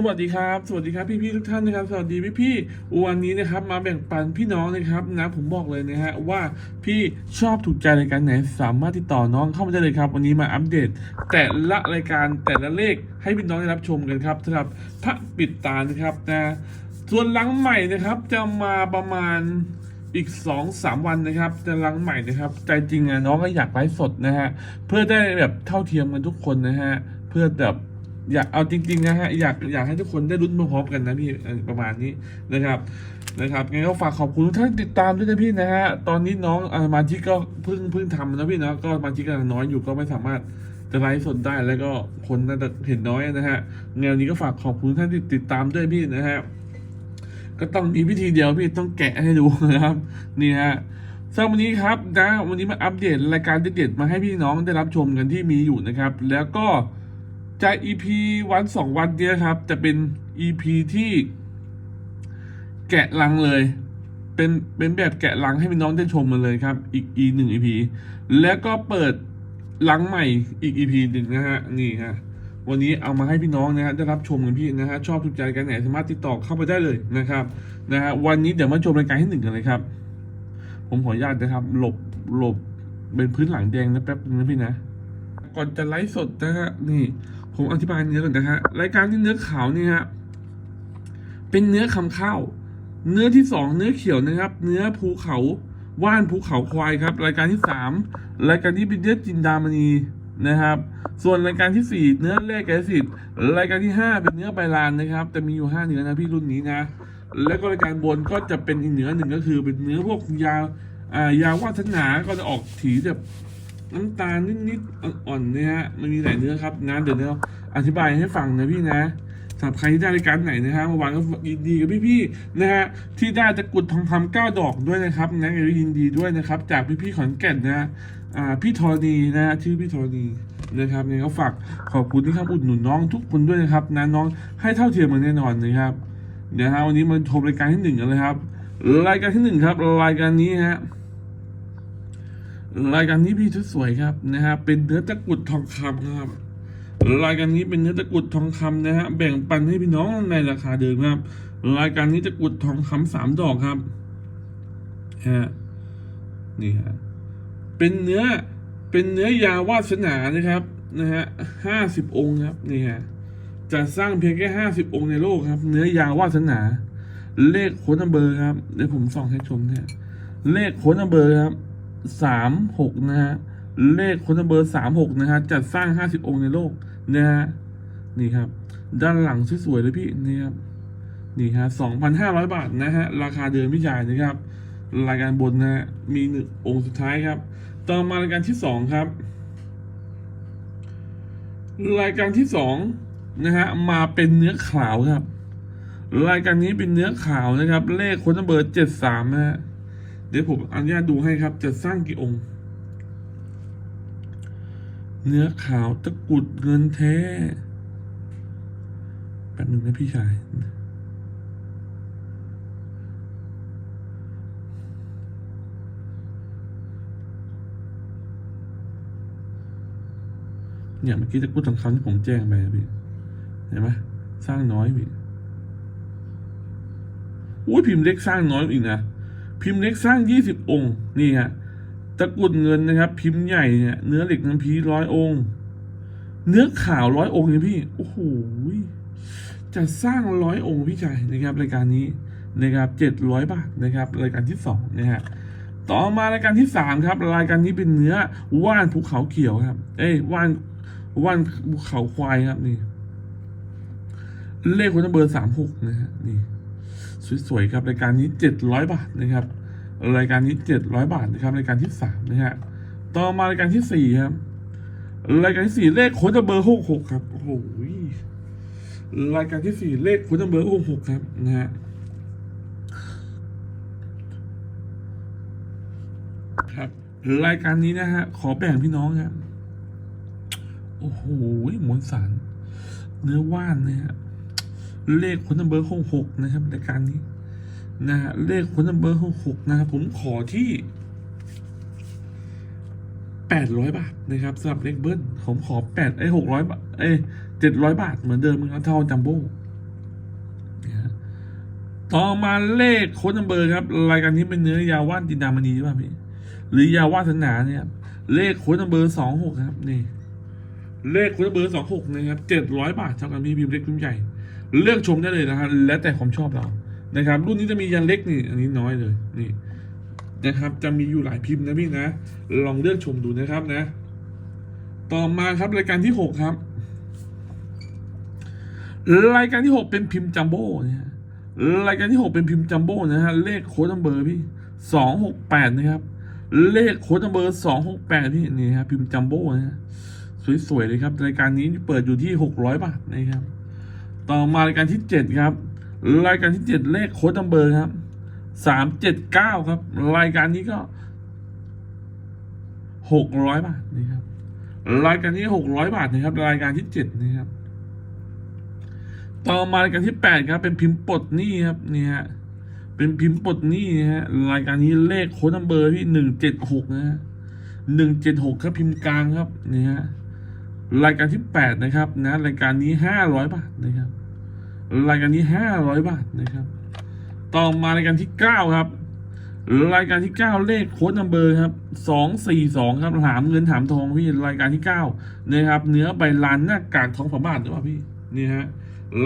สวัสดีครับสวัสดีครับพี่ๆทุกท่านนะครับสวัสดีพี่ๆวันนี้นะครับมาแบ่งปันพี่น้องนะครับนะผมบอกเลยนะฮะว่าพี่ชอบถูกใจรายการไหนสามารถติดต่อน้องเข้ามาได้เลยครับ วันนี้มาอัปเดต แต่ละรายการแต่ละเลขให้พี่น้องได้รับชมกันครับสำหรับพระปิดตานะครับนะส่วนหลังใหม่นะครับจะมาประมาณอีกสองสามวันนะครับจะหลังใหม่นะครับ ใจจริงอะน้องก็อยากไลฟ์สดนะฮะเพื่อได้แบบเท่าเทียมกันทุกคนนะฮะเพื่อแบบ อยากเอาจริง ๆ นะฮะอยากอยากให้ทุกคนได้ลุ้นพร้อมกันนะพี่ประมาณนี้นะครับนะครับงั้นก็ฝากขอบคุณทุกท่านติดตามด้วยนะพี่นะฮะตอนนี้น้องอาสมาชิกก็เพิ่งเพิ่งทำนะพี่เนาะก็สมาชิกกำลังน้อยอยู่ก็ไม่สามารถจะไลฟ์สดได้แล้วก็คนน่าจะเห็นน้อยนะฮะแนวนี้ก็ฝากขอบคุณท่านที่ติดตามด้วยพี่นะฮะก็ต้องมีวิธีเดียวพี่ต้องแกะให้ดูนะครับ นี่ฮะสำหรับวันนี้ครับนะวันนี้มาอัปเดตรายการเด็ดๆมาให้พี่น้องได้รับชมกันที่มีอยู่นะครับ แล้วก็ จาก EP วันสองวันเนี้ยครับ จะเป็น EP ที่แกะลังเลย เป็นเป็นแบบแกะลังให้พี่น้องได้ชมมาเลยครับ อีก e หนึ่ง EP แล้วก็เปิดลังใหม่อีก EP หนึ่งนะฮะนี่ฮะวันนี้เอามาให้พี่น้องนะฮะได้รับชมกันพี่นะฮะชอบถูกใจกันไหนสามารถติดต่อเข้าไปได้เลยนะครับนะฮะวันนี้เดี๋ยวมาชมรายการที่หนึ่งกันเลยครับ ผมขออนุญาตนะครับ หลบหลบเป็นพื้นหลังแดงนะแป๊บนึงนะพี่นะ ก่อนจะไลฟ์สดนะฮะนี่ ผมอธิบายเนื้อก่อนนะฮะรายการที่เนื้อขาวนี่ฮะเป็นเนื้อคำข้าว เนื้อที่สองเนื้อเขียวนะครับ เนื้อภูเขาว่านภูเขาควายครับ รายการที่สามรายการนี้เป็นเนื้อจินดามณีนะครับ ส่วนรายการที่สี่เนื้อแรกแกสิทรายการที่ห้าเป็นเนื้อใบลานนะครับ แต่มีอยู่ห้าเนื้อนะพี่รุ่นนี้นะ แล้วก็รายการบนก็จะเป็นอีกเนื้อหนึ่งก็คือเป็นเนื้อพวกยาอ่ายาวาสนาก็จะออกถีแบบ น้ำตาลนิดๆอ่อนๆเนี่ยฮะมันมีหลายเนื้อครับนะเดี๋ยวเราอธิบายให้ฟังนะพี่นะสำหรับใครที่ได้รายการไหนนะฮะเมื่อวานก็ยินดีกับพี่ๆนะฮะที่ได้ตะกุดทองคำเก้าดอกด้วยนะครับนะก็ยินดีด้วยนะครับ จากพี่ๆขอนแก่นนะอ่าพี่ธรณีนะชื่อพี่ธรณีนะครับเนี่ยก็ฝากขอบคุณที่ครับอุดหนุนน้องทุกคนด้วยนะครับนะน้องให้เท่าเทียมกันแน่นอนนะครับเดี๋ยวฮะวันนี้มันชมรายการที่หนึ่งกันเลยครับ รายการที่หนึ่งครับรายการนี้ฮะ รายการนี้พี่ชุดสวยครับนะฮะเป็นเนื้อตะกุดทองคำครับ รายการนี้เป็นเนื้อตะกุดทองคำนะฮะแบ่งปันให้พี่น้องในราคาเดิมครับ รายการนี้ตะกุดทองคำสามดอกครับฮะนี่ฮะเป็นเนื้อเป็นเนื้อยาวาสนานะครับนะฮะห้าสิบองค์ครับนี่ฮะจะสร้างเพียงแค่ห้าสิบองค์ในโลกครับ เนื้อยาวาสนา เลขโค้ดนัมเบอร์ครับเดี๋ยวผมส่องให้ชมเนี่ยเลขโค้ดนัมเบอร์ครับ สามหกนะฮะ เลขคนเบอร์สามหกนะฮะ จัดสร้างห้าสิบองค์ในโลกนะฮะ นี่ครับ ด้านหลังสวยๆเลยพี่นี่ครับ นี่ฮะสองพันห้าร้อยบาทนะฮะ ราคาเดิมพี่จ่ายนะครับ รายการบนนะฮะ มีหนึ่งองค์สุดท้ายครับ ต่อมารายการที่สองครับ รายการที่สองนะฮะ มาเป็นเนื้อขาวครับ รายการนี้เป็นเนื้อขาวนะครับ เลขคนเบอร์เจ็ดสามนะฮะ เดี๋ยวผมอนุญาตดูให้ครับ จะสร้างกี่องค์ เนื้อขาวตะกุดเงินแท้ แป๊บหนึ่งนะพี่ชาย เนี่ยเมื่อกี้ตะกุดทองคำที่ผมแจ้งไปพี่ เห็นไหมสร้างน้อยพี่ อุ้ยพิมพ์เล็กสร้างน้อยอีกนะ พิมพ์เล็กสร้างยี่สิบองค์ นี่ฮะตะกุดเงินนะครับ พิมพ์ใหญ่เนี่ยเนื้อเหล็กน้ำพีร้อยองค์ เนื้อขาวร้อยองค์เนี่ยพี่โอ้โหจะสร้างร้อยองค์พี่ชายนะครับรายการนี้นะครับเจ็ดร้อยบาทนะครับรายการที่สองนะฮะต่อมารายการที่สามครับ รายการนี้เป็นเนื้อว่านภูเขาเขียวครับ เอ้ยว่านว่านภูเขาควายครับนี่ เลขคนเบอร์สามหกนะฮะนี่ สวยๆครับรายการนี้เจ็ดร้อยบาทนะครับรายการนี้เจ็ดร้อยบาทนะครับรายการที่สามนะฮะต่อมารายการที่สี่ครับรายการที่สี่เลขโค้ดเบอร์หกหกครับโอ้โหรายการที่สี่เลขโค้ดเบอร์หกหกครับนะฮะครับรายการนี้นะฮะขอแบ่งพี่น้องครับโอ้โหมวลสารเนื้อว่านนะฮะ เลขคนเบอร์หกหกนะครับรายการนี้นะฮะเลขคนเบอร์หกหกนะครับผมขอที่แปดร้อยบาทนะครับสำหรับเลขเบิ้ลผมขอแปดไอ้หกร้อยบาทเอ้เจ็ดร้อยบาทเหมือนเดิมครับเท่าจัมโบ้ต่อมาเลขโค้ดนัมเบอร์ครับรายการนี้เป็นเนื้อยาว่านจินดามณีใช่ป่ะพี่หรือยาว่านสนาเนี่ยเลขโค้ดนัมเบอร์สองหกครับนี่เลขโค้ดนัมเบอร์สองหกนะครับเจ็ดร้อยบาทเท่ากันพี่พิมพ์เล็กพิมพ์ใหญ่ เลือกชมได้เลยนะฮะแล้วแต่ความชอบเรานะครับ รุ่นนี้จะมียันเล็กนี่อันนี้น้อยเลยนี่นะครับ จะมีอยู่หลายพิมพ์นะพี่นะ ลองเลือกชมดูนะครับนะ ต่อมาครับรายการที่หกครับ รายการที่หกเป็นพิมพ์จัมโบ้นะฮะรายการที่หกเป็นพิมพ์จัมโบ้นะฮะเลขโค้ดนัมเบอร์พี่สองหกแปดนะครับ เลขโค้ดนัมเบอร์สองหกแปดพี่นี่ฮะพิมพ์จัมโบ้นะฮะสวยๆเลยครับรายการนี้เปิดอยู่ที่หกร้อยบาทนะครับ ต่อมารายการที่เจ็ดครับ รายการที่เจ็ดเลขโค้ดนัมเบอร์ครับสามเจ็ดเก้าครับ รายการนี้ก็หกร้อยบาทนะครับ รายการนี้หกร้อยบาทนะครับ รายการที่เจ็ดนะครับ ต่อมารายการที่แปดครับ เป็นพิมพ์ปลดหนี้ครับนี่ฮะเป็นพิมพ์ปลดหนี้นะฮะรายการนี้เลขโค้ดนัมเบอร์ที่หนึ่งเจ็ดหกนะฮะหนึ่งเจ็ดหกครับพิมพ์กลางครับนี่ฮะรายการที่แปดนะครับ นะ รายการนี้ห้าร้อยบาทนะครับ รายการนี้ห้าร้อยบาทนะครับ ต่อมารายการที่เก้าครับ รายการที่เก้าเลขโค้ดนัมเบอร์ครับสองสี่สองครับถามเงินถามทองพี่รายการที่เก้านะครับ เนื้อใบลานหน้ากากทองฝาบาทหรือเปล่าพี่นี่ฮะ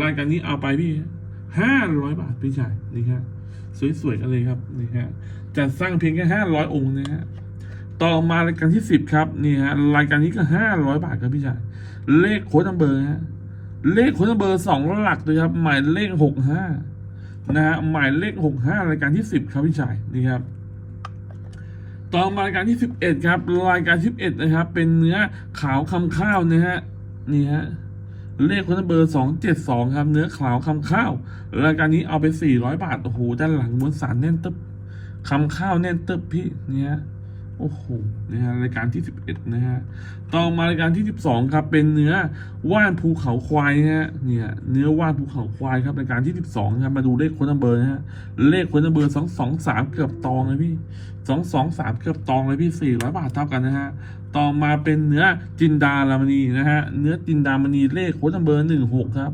รายการนี้เอาไปพี่ห้าร้อยบาทพี่ชายนี่ฮะสวยๆกันเลยครับนี่ฮะจะสร้างเพียงแค่ห้าร้อยองค์นะฮะต่อมารายการที่สิบครับนี่ฮะรายการนี้ก็ห้าร้อยบาทครับพี่ชายเลขโค้ดนัมเบอร์ฮะ เลขคนัมเบอร์สองหลักเลยครับหมายเลขหกห้านะฮะหมายเลขหกห้ารายการที่สิบครับพี่ชายนี่ครับต่อมารายการที่สิบเอ็ดครับ รายการสิบเอ็ดนะครับ เป็นเนื้อขาวคำข้าวนะฮะนี่ฮะเลขคนเบอร์สองเจ็ดสองครับ เนื้อขาวคำข้าว รายการนี้เอาไปสี่ร้อยบาทโอ้โหด้านหลังมวลสารแน่นตึ๊บคำข้าวแน่นตึ๊บพี่เนี่ย โอ้โหนะฮะรายการที่สิบเอ็ดนะฮะ ต่อมารายการที่สิบสองครับ เป็นเนื้อว่านภูเขาควายนะฮะ เนี่ย เนื้อว่านภูเขาควายครับรายการที่สิบสองครับ มาดูเลขคนเบอร์นะฮะ เลขคนเบอร์สองสองสามเกือบตองเลยพี่สองสองสามเกือบตองเลยพี่สี่ร้อยบาทเท่ากันนะฮะ ต่อมาเป็นเนื้อจินดาลามณีนะฮะ เนื้อจินดามณีเลขโค้ดเบอร์หนึ่งหกครับ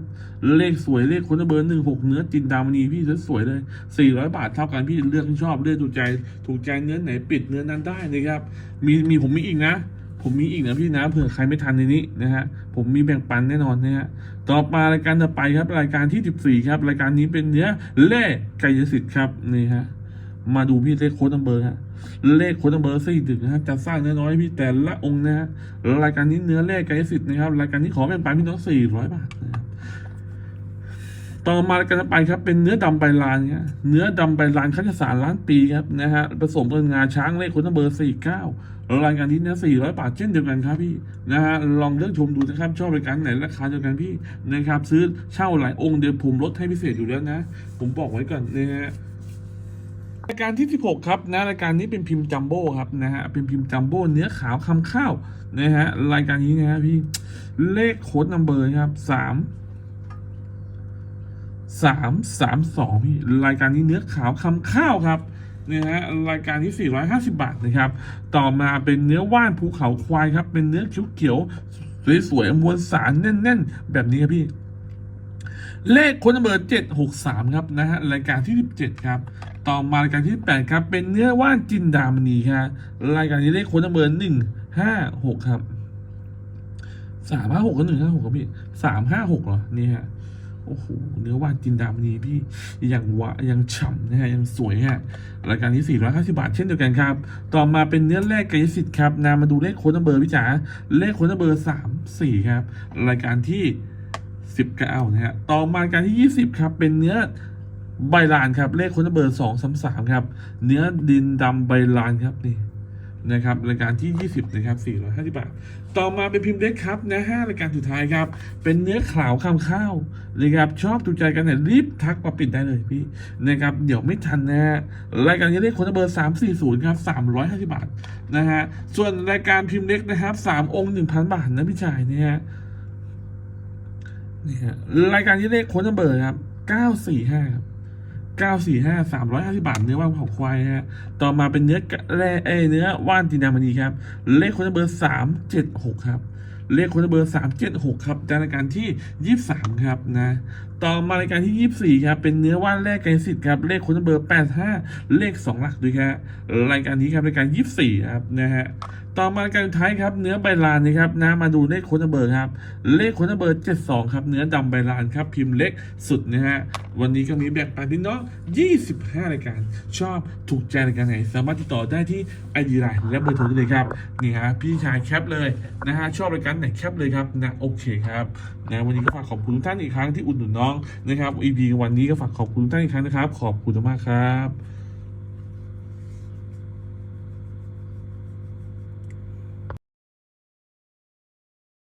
เลขสวยเลขโค้ดเบอร์หนึ่งหกเนื้อจินดามณีพี่สวยเลยสี่ร้อยบาทเท่ากันพี่เลือกที่ชอบเลือกถูกใจ ถูกใจเนื้อไหนปิดเนื้อนั้นได้นะครับ มีมีผมมีอีกนะ ผมมีอีกนะพี่นะเผื่อใครไม่ทันในนี้นะฮะผมมีแบ่งปันแน่นอนนะฮะต่อมารายการต่อไปครับรายการที่14ครับ รายการนี้เป็นเนื้อเล่กายสิทธิ์ครับนี่ฮะมาดูพี่เลขโค้ดนัมเบอร์ฮะเลขโค้ดนัมเบอร์สี่ดึกนะฮะจะสร้างน้อยๆพี่แต่ละองค์นะฮะรายการนี้เนื้อเล่กายสิทธิ์นะครับรายการนี้ขอแบ่งปันพี่น้อง400บาทนะครับ ต่อมาการต่อไปครับเป็นเนื้อดำใบลานเนี่ยเนื้อดำใบลานคั้นสารล้านปีครับนะฮะผสมกับงาช้างเลขคนเบอร์สี่เก้ารายการนี้เนื้อสี่ร้อยบาทเช่นเดียวกันครับพี่นะฮะลองเลือกชมดูนะครับชอบรายการไหนราคาเดียวกันพี่นะครับซื้อเช่าหลายองค์เดี๋ยวผมลดให้พิเศษอยู่แล้วนะ ผมบอกไว้ก่อนนะฮะรายการที่ 16 ครับนะรายการนี้เป็นพิมพ์จัมโบ้ครับนะฮะเป็นพิมพ์จัมโบ้เนื้อขาวคำข้าวนะฮะรายการนี้นะฮะพี่เลขโค้ดนัมเบอร์ครับสาม สามสามสองพี่รายการนี้เนื้อขาวคำข้าวครับเนี่ยฮะรายการที่ 450 บาทนะครับ ต่อมาเป็นเนื้อว่านภูเขาควายครับ เป็นเนื้อเขียวๆสวยๆมวลสารแน่น ๆ แบบนี้ครับพี่ เลขคนเบอร์เจ็ดหกสามครับนะฮะรายการที่สิบเจ็ดครับ ต่อมารายการที่แปดครับ เป็นเนื้อว่านจินดามณีครับรายการนี้เลขคนเบอร์หนึ่งห้าหกครับสามห้าหกกับหนึ่งห้าหกครับพี่สามห้าหกเหรอนี่ฮะ โอ้โหเนื้อว่านจินดามณีพี่ยังวะยังฉ่ำนะฮะยังสวยฮะรายการนี้450บาทเช่นเดียวกันครับ ต่อมาเป็นเนื้อแรกกายสิทธิ์ครับนามาดูเลขโค้ดนัมเบอร์พี่จ๋าเลขโค้ดนัมเบอร์ 3 4 ครับ รายการที่ 19 นะฮะต่อมาการที่ 20 ครับ เป็นเนื้อใบลานครับ เลขโค้ดนัมเบอร์ 2 3 3 ครับ เนื้อดินดำใบลานครับนี่ นะครับรายการที่ 20นะครับ450 บาท ต่อมาเป็นพิมพ์เล็กครับนะฮะรายการสุดท้ายครับ เป็นเนื้อขาวคำข้าวนะครับชอบถูกใจกันเนี่ยรีบทักมาปิดได้เลยพี่นะครับเดี๋ยวไม่ทันนะฮะรายการนี้เลขคนเบอร์ 340ครับ350 บาทนะฮะส่วนรายการพิมพ์เล็กนะครับ3องค์ 1,000 บาทนะพี่ชายนะฮะนี่ฮะรายการนี้เลขคนเบอร์ครับ945ครับ เก้าสี่ห้าสามร้อยห้าสิบาท เนื้อว่านของควายฮะ ต่อมาเป็นเนื้อแร่เอเนื้อว่านจินดามณีครับ เลขคนเบอร์สามเจ็ดหกครับ เลขคนเบอร์สามเจ็ดหกครับจากรายการที่ยี่สามครับนะ ต่อมารายการที่ 24 ครับ เป็นเนื้อว่านแรกไกสิทธิ์ครับ เลขคนเบอร์ 85 เลข 2 หลักด้วยครับรายการนี้ครับรายการ 24 ครับนะฮะต่อมาการท้ายครับเนื้อใบลานนะครับนะมาดูเลขโคนเบอร์ครับเลขโคนเบอร์72ครับเนื้อดำใบลานครับพิมพ์เล็กสุดนะฮะวันนี้ก็มีแบ่งปันพี่น้อง25รายการชอบถูกใจรายการไหน สามารถติดต่อได้ที่ไอดีไลน์และเบอร์โทรได้เลยครับนี่ฮะพี่ชายแคปเลยนะฮะชอบรายการไหนแคปเลยครับนะโอเคครับนะวันนี้ก็ฝากขอบคุณทุกท่านอีกครั้งที่อุดหนุนน้องนะครับ EP วันนี้ก็ฝากขอบคุณทุกท่านอีกครั้งนะครับ ขอบคุณมากครับ